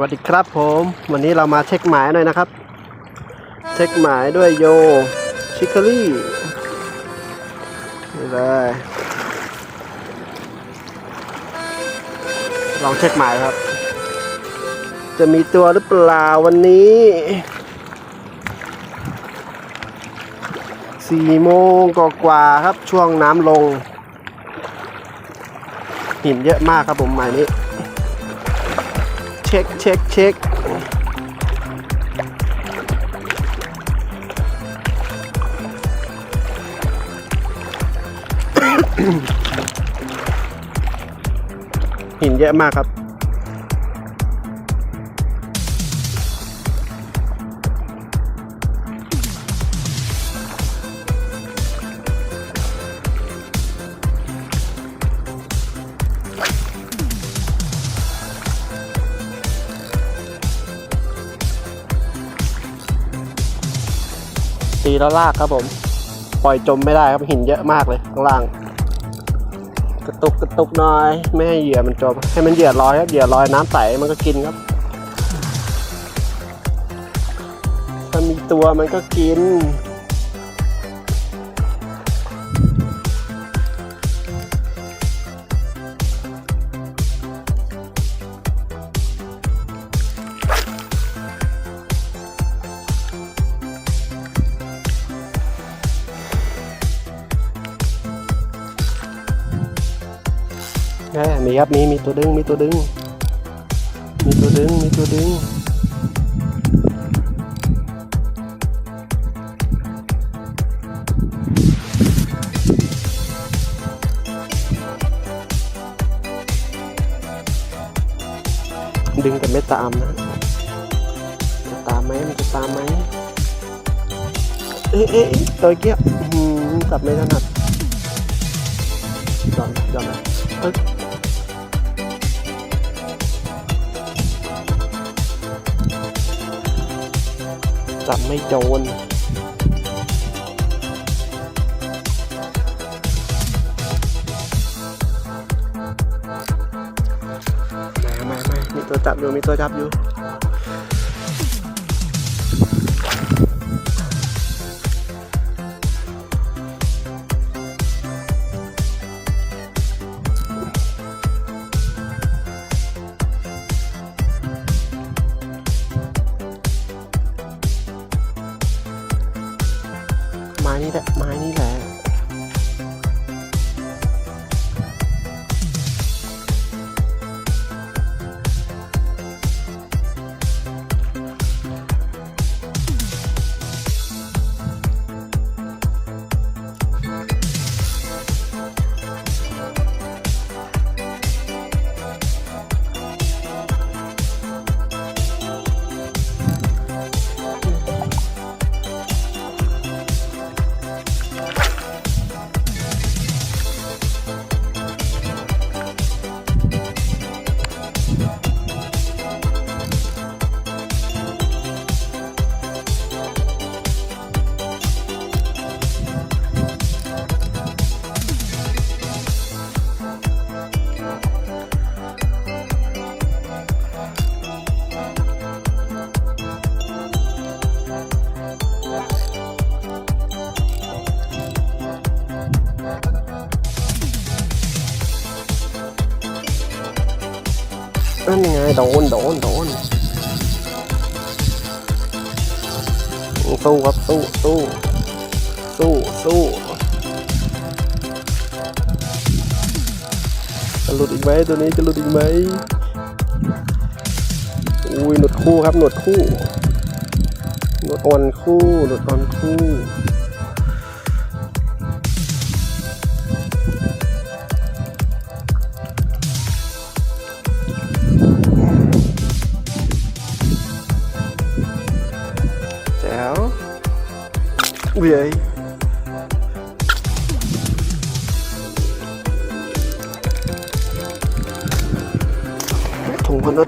วัสดีครับผม วันนี้เรามาเช็คหมายหน่อยนะครับ เช็คหมายด้วยโยชิค k รี่นี่เลยลองเช็คหมายครับ จะมีตัวหรือเปล่าวันนี้สี่โมงกว่าๆครับช่วงน้ำลง หินเยอะมากครับผมหมายนี้ เช็คเช็คเช็คหินเยอะมากครับ แล้วลากครับผม ปล่อยจมไม่ได้ครับหินเยอะมากเลยข้างล่าง กระตุกกระตุกน้อย ไม่ให้เหยื่อมันจม ให้มันเหยื่อลอยครับเหยื่อลอยน้ำใสมันก็กินครับถ้ามีตัวมันก็กิน แหมมีครับมีมีตัวดึงมีตัวดึง มีตัวดึงมีตัวดึงดึงแต่ไม่ตามนะจะตามไหมมันจะตามไหมเอ๊ะเอ๊ะตัวเกี้ยอื้อหือจับไม่ถนัดยอมยอมนะ จับไม่โจรไม่ไม่ไม่มีตัวจับอยู่ มีตัวจับอยู่ นั่นไงโดนโดนโดนสู้ครับสู้สู้สู้สู้จะหลุดอีกไหมตัวนี้จะหลุดอีกไหมอุ้ยหนวดคู่ครับหนวดคู่หนวดอ่อนคู่หนวดอ่อนคู่ เว้ยถุงกันน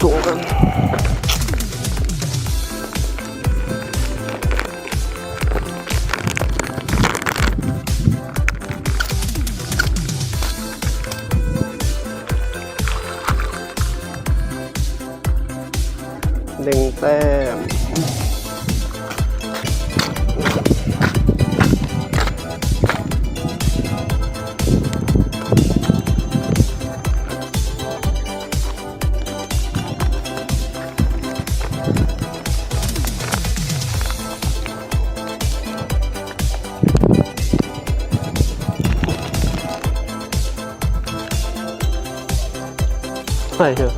ะถุง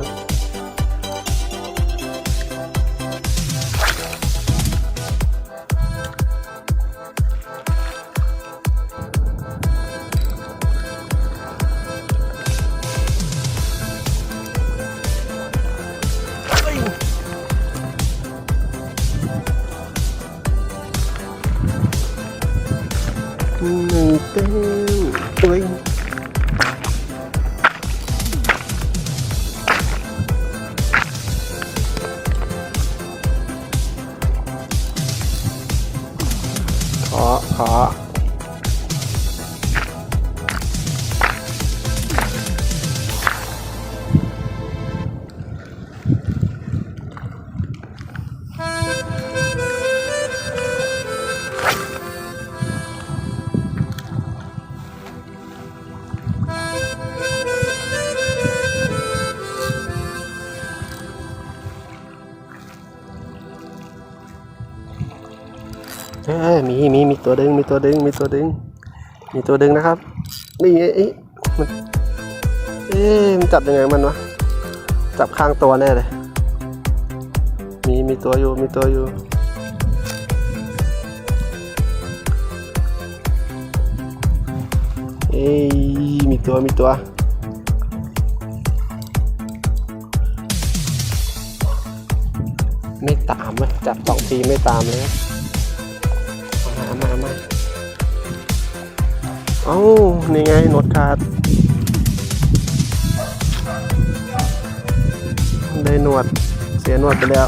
กั น มีมีมีตัวดึง มีตัวดึง มีตัวดึง มีตัวดึงนะครับ นี่ไงเอ๊ะมันเอ๊ะมันจับยังไงมันวะ จับข้างตัวแน่เลย มีมีตัวอยู่ มีตัวอยู่ เอ้ยมีตัว มีตัวไม่ตามเว้ยจับสองทีไม่ตามเลย มามามาเอ้านี่ไงโนดขาด ได้หนวด เสียหนวดไปแล้ว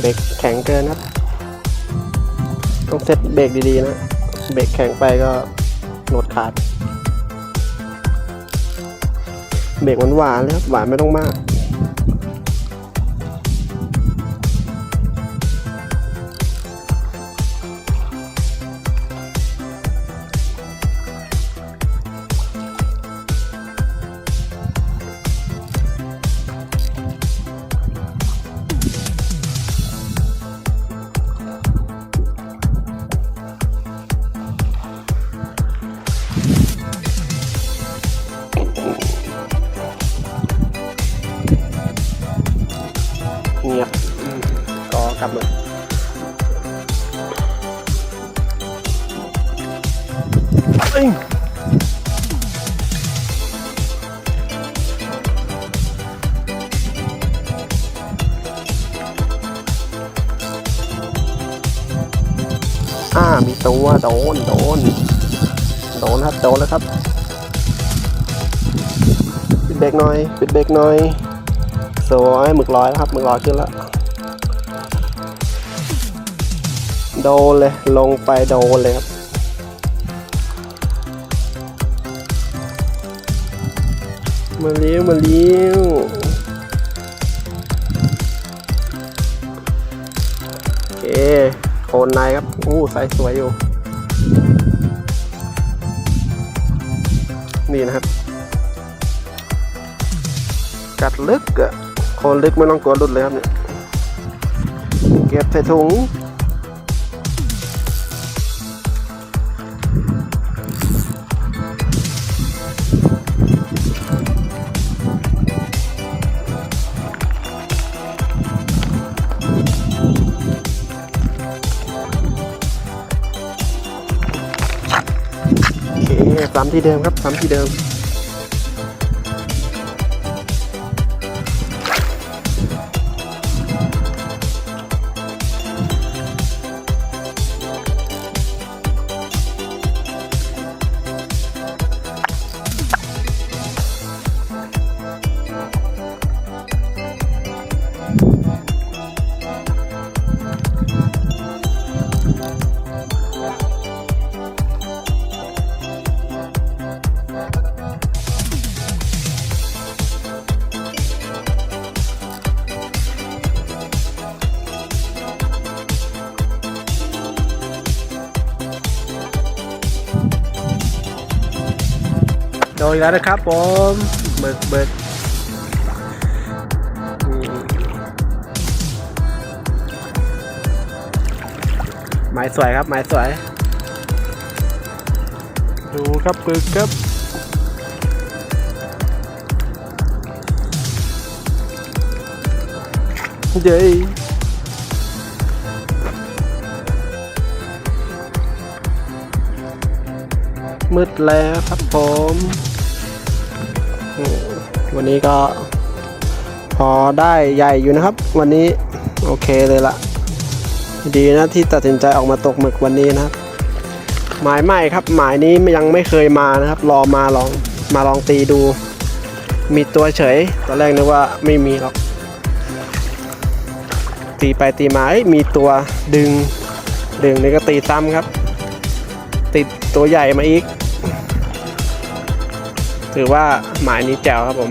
เบรกแข็งเกินครับต้องเซตเบรกดีๆนะ เบรกแข็งไปก็ โหนดขาด เบรกหวานๆเลยครับหวานไม่ต้องมาก เอ้ยอ่า มีตัวโดน โดน โดนครับ โดนแล้วครับ ปิดเบรกหน่อย ปิดเบรกหน่อย สวยหมึกร้อยแล้วครับ หมึกร้อยขึ้นแล้ว โดนเลย ลงไปโดนเลยครับ มาเลี้ยวมาเลี้ยวโอเคโคนในครับอู้ใสสวยอยู่ นี่นะครับ กัดลึกอะโคนลึกไม่ต้องกลัวหลุดเลยครับเนี่ยเก็บใส่ถุง ที่เดิมครับสามที่เดิม ว์อีกแล้วนะครับผมเบิกเบิกหมายสวยครับหมายสวย ดูครับปึกครับเย้ยมืดแล้วครับผม วันนี้ก็ พอได้ใหญ่อยู่นะครับ วันนี้โอเคเลยละดีนะที่ตัดสินใจออกมาตกหมึกวันนี้นะครับ หมายใหม่ครับ หมายนี้ยังไม่เคยมานะครับ รอมาลองมาลองตีดู มีตัวเฉยตอนแรกนึกว่าไม่มีหรอก ตีไปตีมาเอ้ยมีตัวดึง ดึงนี่ก็ตีซ้ำครับ ติดตัวใหญ่มาอีกถือว่าหมายนี้แจ๋วครับผม